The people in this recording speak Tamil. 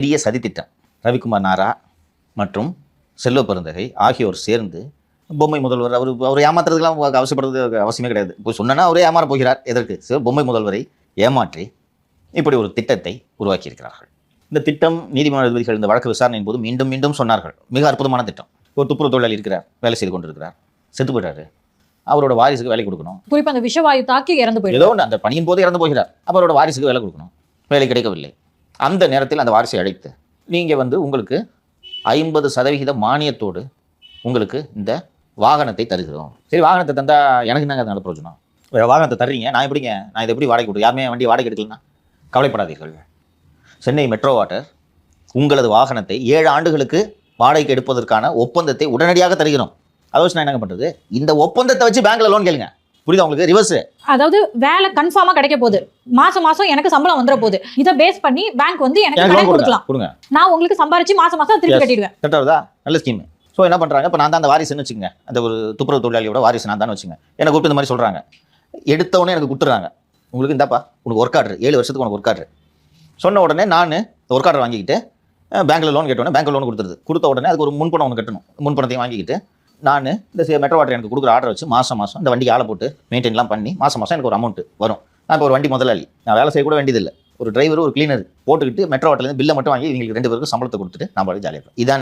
பெரிய சதித்திட்டம். ரவிக்குமார் நாரா மற்றும் செல்வ பெருந்தகை ஆகியோர் சேர்ந்து பொம்மை முதல்வர் அவர் அவர் ஏமாத்துறதுக்கெல்லாம் அவசியப்படுறது அவசியமே கிடையாது. இப்போ சொன்னா அவரே ஏமாற போகிறார். எதற்கு? பொம்மை முதல்வரை ஏமாற்றி இப்படி ஒரு திட்டத்தை உருவாக்கியிருக்கிறார்கள். இந்த திட்டம் நீதிமன்ற நீதிபதிகள் இந்த வழக்கு விசாரணையின் போது மீண்டும் மீண்டும் சொன்னார்கள். மிக அற்புதமான திட்டம். ஒரு துப்புரவு தொழிலாளி இருக்கிறார் வேலை செய்து கொண்டிருக்கிறார். செத்து போயிட்டாரு. அவரோட வாரிசுக்கு வேலை கொடுக்கணும். குறிப்பா அந்த விஷவாயு தாக்கி இறந்து போயிடும் ஏதோ அந்த பணியின் போது இறந்து போகிறார். அவரோட வாரிசுக்கு வேலை கொடுக்கணும். வேலை கிடைக்கவில்லை. அந்த நேரத்தில் அந்த வாரிசை அழைத்து நீங்கள் வந்து உங்களுக்கு ஐம்பது சதவிகித மானியத்தோடு உங்களுக்கு இந்த வாகனத்தை தருகிறோம். சரி வாகனத்தை தந்தால் எனக்கு நாங்கள் அதனால பிரயோஜனம்? வேறு வாகனத்தை தர்றீங்க நான் எப்படிங்க நான் இதை எப்படி வாடகை கொடுத்து யாருமே வண்டி வாடகை எடுக்கலன்னா? கவலைப்படாதீர்கள். சென்னை மெட்ரோ வாட்டர் உங்களது வாகனத்தை ஏழு ஆண்டுகளுக்கு வாடகைக்கு எடுப்பதற்கான ஒப்பந்தத்தை உடனடியாக தருகிறோம். அதை வச்சு நான் என்னங்க பண்ணுறது இந்த ஒப்பந்தத்தை வச்சு பேங்க்கில் லோன் கேளுங்க. புரியுதா உங்களுக்கு? ரிவர்ஸ் அதாவது வேலை கன்ஃபார்மா கிடைக்க போகுது. மாசம் மாசம் எனக்கு சம்பளம் வந்துட போகுது. இதை பேஸ் பண்ணி பேங்க் வந்து எனக்கு கடன் கொடுக்கலாம். கொடுங்க. நான் உங்களுக்கு சம்பாரிச்சு மாசம் மாசம் திருப்பி. கட்டிடுவேன். கரெக்டாக நல்ல ஸ்கீம் ஸோ என்ன பண்ணுறாங்க இப்போ நான் தான் அந்த வாரிசுன்னு வச்சுங்க அந்த ஒரு துப்புரவு தொழிலாளியோட வாரிசு நான் தான் வச்சுங்க எனக்கு கூப்பிட்டு இந்த மாதிரி சொல்கிறாங்க எடுத்தவொடனே எனக்கு கொடுத்துறாங்க உங்களுக்கு இந்தாப்பா உனக்கு ஒர்க் ஆர்டர் ஏழு வருஷத்துக்கு உனக்கு ஒர்க் ஆர்டர் சொன்ன உடனே நான் ஒர்க் ஆர்டர் வாங்கிக்கிட்டு பேங்க்கில் லோன் கேட்டோன்னே பேங்க்கில் லோன் கொடுத்துருது. கொடுத்த உடனே அதுக்கு ஒரு முன்பணம் ஒன்று கட்டணும். முன்பணத்தையும் வாங்கிக்கிட்டு நான் இந்த மெட்ரோ வாட்டர் எனக்கு கொடுக்குற ஆர்டர் வச்சு மாதம் மாதம் இந்த வண்டிக்கு ஆளை போட்டு மெயின்டைன்லாம் பண்ணி மாதம் மாதம் எனக்கு ஒரு அமௌண்ட் வரும். நான் இப்போ ஒரு வண்டி முதலாளி. நான் வேலை செய்ய கூட வேண்டியதில்லை. ஒரு டிரைவர் ஒரு கிளீனர் போட்டுக்கிட்டு மெட்ரோ வாட்டர்லேருந்து பில்லை மட்டும் வாங்கி இவங்களுக்கு ரெண்டு பேருக்கு சம்பளத்தை கொடுத்துட்டு நான் பாட்டு ஜாலியாக இதான்